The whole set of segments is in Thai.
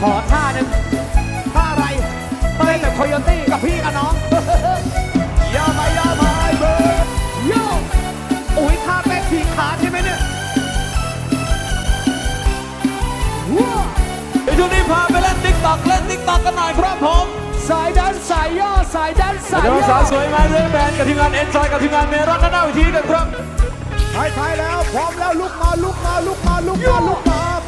ขอท่าหนึ่งท่าอะไรเต้นแบบโคโยตี้กับพี่กับน้องยาไปยาไปเบอร์โย่อุ้ยท่าเต้นทีขาใช่ไหมเนี่ยว้าเดี๋ยวช่วงนี้พาไปเล่นติ๊กต็อกเล่นติ๊กต็อกกันหน่อยครับผมสายดันสายย่อสายดันสายเดี๋ยวย่อสาวสวยมาเรื่องแบนกับทีมงานเอ็นจอยกับทีมงานเมรอนด้านหน้าเวทีกันครับไทยไทยแล้วพร้อมแล้วลุกมาลุกมาลุกมาลุกมาลุกมา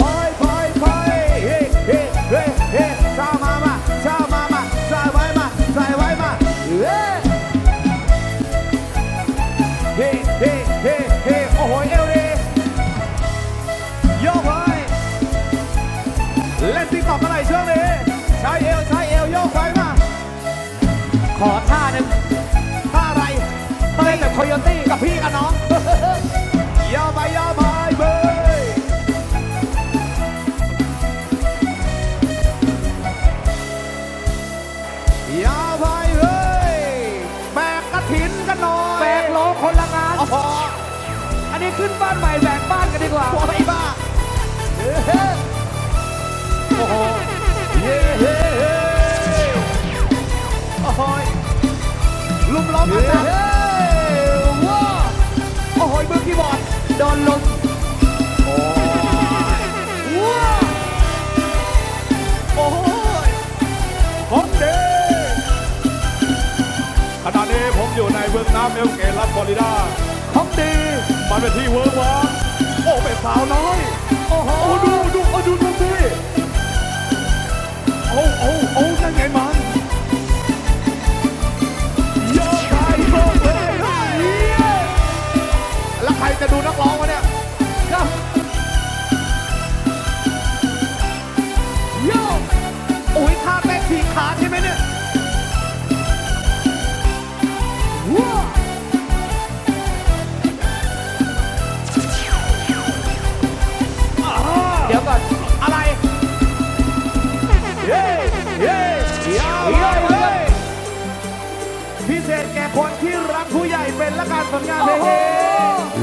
กับพี่กับน้องยาวไปยาวไปเบยยาวไปเฮ้ยแบกกระถินกันหน่อยแบกโลคนละงานโอ้โหอันนี้ขึ้นบ้านใหม่แบกบ้านกันดีกว่าโอ้ยบ้า เมืองน้ำเอลเกรัสฟลอริดาของดีมันเป็นที่เวิร์กวางโอ้เป็นสาวน้อย โอ้โหโอ้ดูดูโอ้ดูดูสิโอ้โอ้โอ้นั่นไง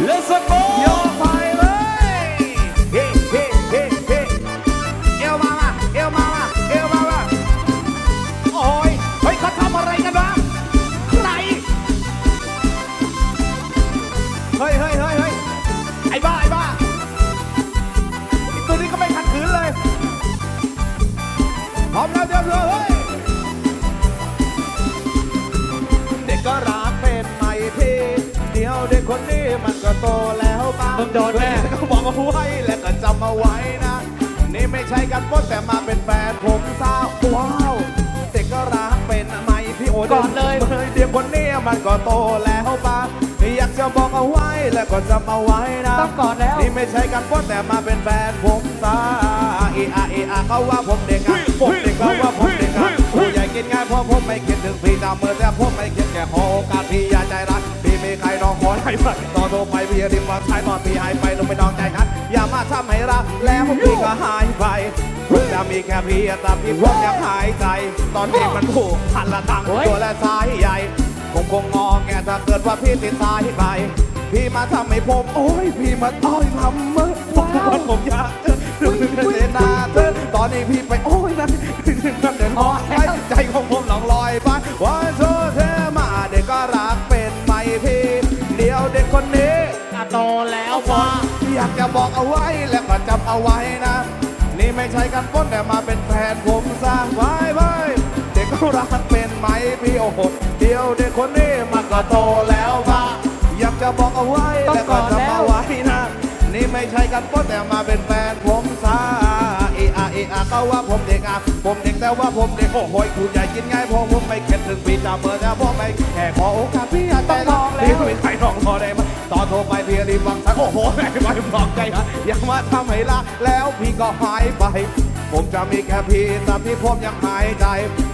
Let's go ก็โตแล้วบ้างมึงโดนแน่ก็บอกเอาไว้และก็จำเอาไว้นะ นี่ไม่ใช่กันปล้นแต่มาเป็นแฟนผมทราบว้าวเด็กก็รักเป็นไหมพี่โอ้ยก่อนเลยเด็กคนนี้มันก็โตแล้วบ้างอยากจะบอกเอาไว้และก็จำเอาไว้นะต้องก่อนแล้วนี่ไม่ใช่กันปล้นแต่มาเป็นแฟนผมซาเออาเออาเขาว่าผมเด็กอะผมเด็กเขาว่าผมเด็กอะผู้ใหญ่กินง่ายเพราะผมไม่คิดถึงพี่ตามเมื่อแต่ผมไม่คิดแค่ขอโอกาสพี่อย่าใจรัก ไปตอนโทรไปพี่ริมวางสายตอนพี่หายไปลงไปนอนใจฮัดอย่ามาทำให้รักแล้วพี่ก็หายไปเพิ่งจะมีแค่พี่แต่พี่ผมยังหายใจ ตอนนี้มันถูกพันละทางตัวและสายใหญ่คงคงงอแงถ้าเกิดว่าพี่ติดสายไปพี่มาทำให้ผม โอ้ยพี่มาต้อยทำเมื่อผมทุกวันผมอยากเจอดึงดึงเจนาเธอตอนนี้พี่ไปโอ้ยนั่นนั่นเดินหอใจของผมหลองลอยไปวันโซเธอ เด็กคนนี้อะโตแล้วเอาพอว่าอยากจะบอกเอาไว้และก็จำเอาไว้นะ นี่ไม่ใช่การปล้นแต่มาเป็นแฟนผมสร้างไว้ไว้เด็กก็รักเป็นไหมพี่โอ้โหเดียวเด็กคนนี้มันก็โตแล้วว่าอยากจะบอกเอาไว้และก็จำเอาไว้นะ นี่ไม่ใช่การปล้นแต่มาเป็นแฟนผมซาเออา เออาเขาว่าผมเด็กอะผมเด็กแต่ว่าผมเด็กโอ้โหคุณใหญ่กินง่ายเพราะผมไม่เข็ดถึงปีตาเบอร์แต่ผมไม่แค่ขอโอกาสพี่อาจจะพี่ไม่ใครลองพอได้ไหมตอนโทรไปพี่รีบวางสายโอ้โหไม่ไหวบอกใจฮะอย่ามาทำให้ละแล้วพี่ก็หายไป ผมจะมีแค่พี่แต่พี่ผมยังหายใจ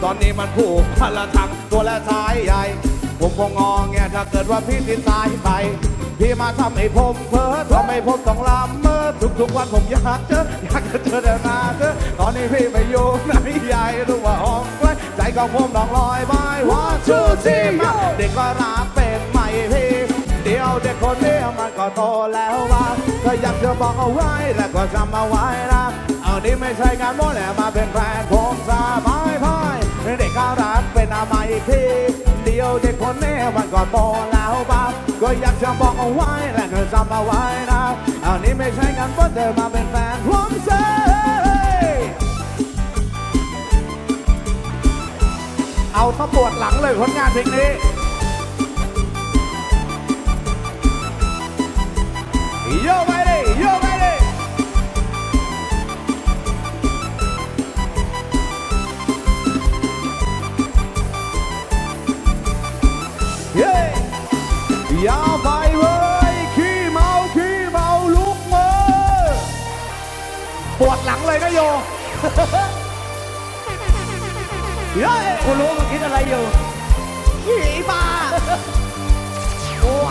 ตอนนี้มันผูกพันละทางตัวและสายใหญ่ ผมคงงอแงถ้าเกิดว่าพี่ติดสายไป พี่มาทำให้ผมเพ้อทำให้ผมต้องลำเมื่อทุกๆวันผมอยากเจออยากจะเจอแต่น้าเธอตอนนี้พี่ไปอยู่ไหนใหญ่รู้ว่าห้องไกลใจของผมต้องลอยไปว่าชูซีมาเด็กก็รักเป็นไหม่พี่เดียวเด็กคนนี้มันก็โตแล้วว่าก็อยากจะบอกเอาไว้และก็จำเอาไว้นะเอานี่ไม่ใช่งานมั่วแหละมาเป็นแฟนผมสบายพายเด็กข้ารักเป็นอามาอีกทีเดียวเด็กคนนี้มันก่อนโตแล้ว ก็อยากจะบอกเอาไว้และก็จำเอาไว้นะเอานี่ไม่ใช่งานมั่วเธอมาเป็นแฟนผมเซ่เอาถ้าปวดหลังเลยผลงานเพลงนี้ ปวดหลังเลยนะโยเย้กูรู้มึงคิดอะไรอยู่ขี้บ้า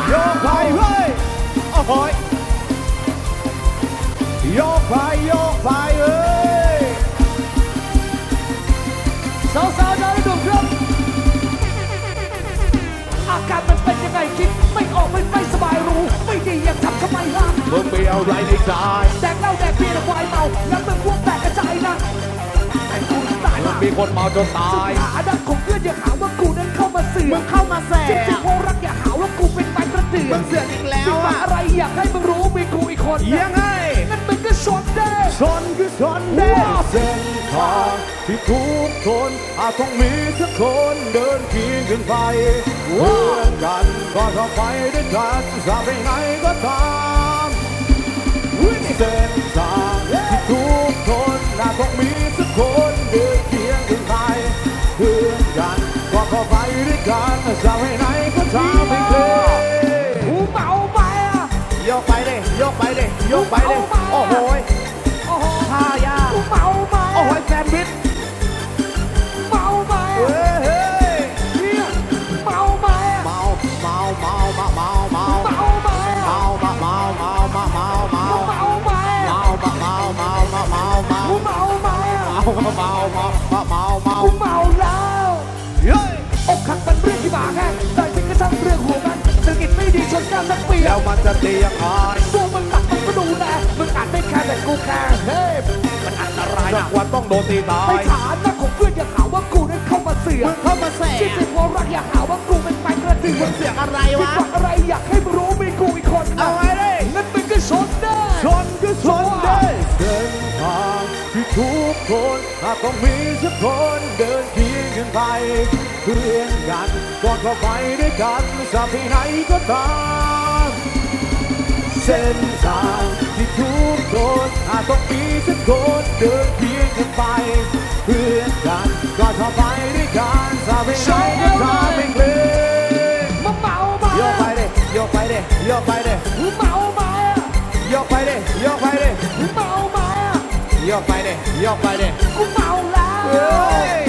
โยกไปเว้ยโอ้โหยโยกไปโยกไปเอ้ย ไม่ออกไม่ไม่สบายรู้ ไม่ดียังทำทำไมล่ะมึงมีอะไรในใจแดกเหล้าแดกเบียร์แล้ววายเมาแล้วมึงพวกแตกกระจายนะแต่กูตายมึละงมีคนเมาจนตาสุดยหาดักของเพื่อนอย่าหาว่ากูนั้นเข้ามาเสือกมึงเข้ามาแสจริงๆเพราะรักอย่าหาว่ากูเป็นไม้กระเดื่อมึงงเสือกอีกแล้คิวดว่าอะอะไรอยากให้มึงรู้มีกูอีกคนยังไงงั้นมึงก็ ชนได้ชนคือชนเด้เส้นทางที่ทุกคนอาจต้องมีสักคนเดินเคียงกันไปเพื่อนกันก็ต้องไปด้วยกันจะไปไหนก็ตามเส้นทางที่ทุกคนอาจต้องมีสักคนเดินเคียงกันไปเพื่อนกันก็ต้องไปด้วยกันจะไปไหนก็ตามไม่เคยกูเมาไปอะยกไปดิยกไปดิยกไปดิโอ้โหย เมาเมาเมาเมาเมาเมากูเมาแล้วเฮ้ยอกหักมันเรื่องที่บาแห้งแต่จริงก็ช่างเรื่องหัวมันเศรษฐกิจไม่ดีชนกันสักปีแล้วมันจะดียังไงตัวมึงตักมึงก็ดูแลมึงอาจไม่แค่แต่กูแค่เฮ้ยมันอันตรายนะวันต้องโดนตีตาในยฐานะของเพื่อนอย่าหาว่ากูนั้นเข้ามาเสือกมึงเข้ามาแสจริงๆเพราะรักอย่าหาว่ากูเป็นไปกระตือมึงเสียงอะไรคิดวะว่าอะไรอยากให้มึงรู้มีกูอีกคนเอ คนอาจต้องมีสักคนเดินเคียงกันไป เพื่อนกันก่อนเข้าไปด้วยกันจะไปไหนก็ตามเส้นทางที่ทุกคนอาจต้องมีสักคนเดินเคียงกันไป เพื่อนกันก่อนเข้าไปด้วยกันจะไปไหนก็ตามไม่เคยมาเมามาโยกไปเดิโยกไปเดิโยกไป กไปดิโยกไปดิกูเมาแล้วเฮ้ย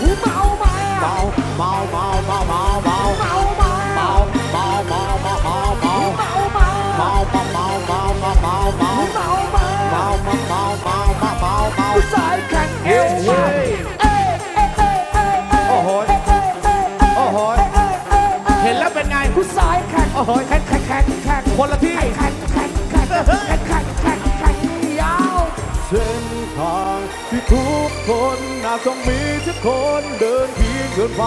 กูเมามาเมาเมาเมาเมาเมาเมาเมามาเมาเมาเมาเมาเมาเมาเมามาเมาเมาเมาเมาเมาเมาเมาเมามาเมาเมาเมาเมาเมาเมาเมากูสายแข็งเอวมาเฮ้ยเอ้ยเอ้ยเอ้ยเอ้ยเอ้ยโอ้โหเอ้ยเอ้ยเอ้ยเอ้ยโอ้โหเอ้ยเอ้ยเอ้ยเอ้ยเห็นแล้วเป็นไงกูสายแข็งโอ้โหแข็งแข็งแข็งแข็งคนละที่ คนน่าต้องมีสักคนเดินเคียงกันไป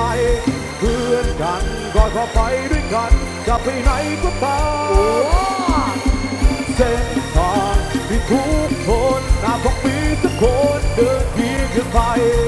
เพื่อนกันก็เข้าไปด้วยกันจะไปไหนก็ตามเส้นทางที่ทุกคนน่าต้องมีสักคนเดินเคียงกันไปเพื่อนกันก็เข้าไป